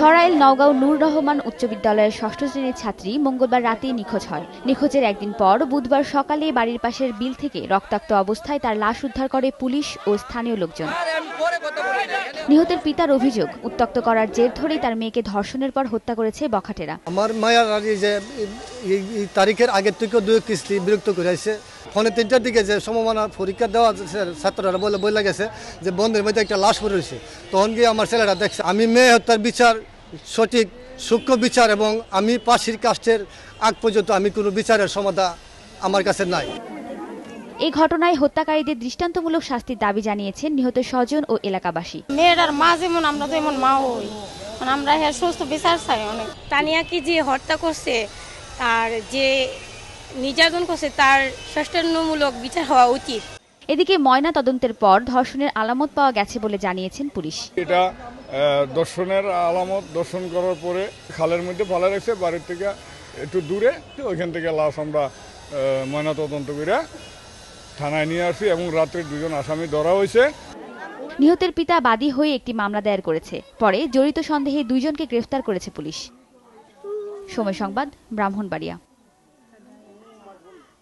সরাইল নওগাঁও নূর রহমান উচ্চ বিদ্যালয়ের ষষ্ঠ শ্রেণির ছাত্রী মঙ্গলবার রাতে নিখোঁজ হয়। নিখোঁজের একদিন পর বুধবার সকালে বাড়ির পাশের বিল থেকে রক্তাক্ত অবস্থায় তার লাশ উদ্ধার করে পুলিশ ও স্থানীয় লোকজন। নিহতের পিতার অভিযোগ উত্তক্ত করার জের ধরেই তার মেয়েকে ধর্ষণের পর হত্যা করেছে বখাটেরা। আমার মায়ার আর যে এই- তারিখের আগের থেকে দুই কিস্তি বিরক্ত করে আসছে ফোনে তিনটার দিকে যে সমমানা পরীক্ষা দেওয়া ছাত্ররা বলে বলে গেছে যে বন্ধের মধ্যে একটা লাশ পড়ে রয়েছে। তখন গিয়ে আমার ছেলেরা দেখছে আমি মেয়ে হত্যার বিচার সঠিক সূক্ষ্ম বিচার এবং আমি পাশের কাস্টের আগ পর্যন্ত আমি কোনো বিচারের সমাধা আমার কাছে নাই। এই ঘটনায় হত্যাকারীদের দৃষ্টান্তমূলক শাস্তির দাবি জানিয়েছেন নিহত স্বজন ও এলাকাবাসী। মেয়েটার মা যেমন আমরা তো এমন মা হই। মানে আমরা হ্যাঁ সুস্থ বিচার চাই অনেক। তানিয়াকে যে হত্যা করছে আর যে নির্যাতন করছে তার ষষ্ঠানুমূলক বিচার হওয়া উচিত। এদিকে ময়না তদন্তের পর ধর্ষণের আলামত পাওয়া গেছে বলে জানিয়েছেন পুলিশ। এটা দর্শনের আলামত দর্শন করার পরে খালের মধ্যে ফেলা রেখেছে বাড়ির থেকে একটু দূরে ওইখান থেকে লাশ আমরা ময়না তদন্ত করে থানায় নিয়ে আসি এবং রাত্রে দুজন আসামি ধরা হয়েছে। নিহতের পিতা বাদী হয়ে একটি মামলা দায়ের করেছে। পরে জড়িত সন্দেহে দুইজনকে গ্রেফতার করেছে পুলিশ। সময় সংবাদ, ব্রাহ্মণবাড়িয়া।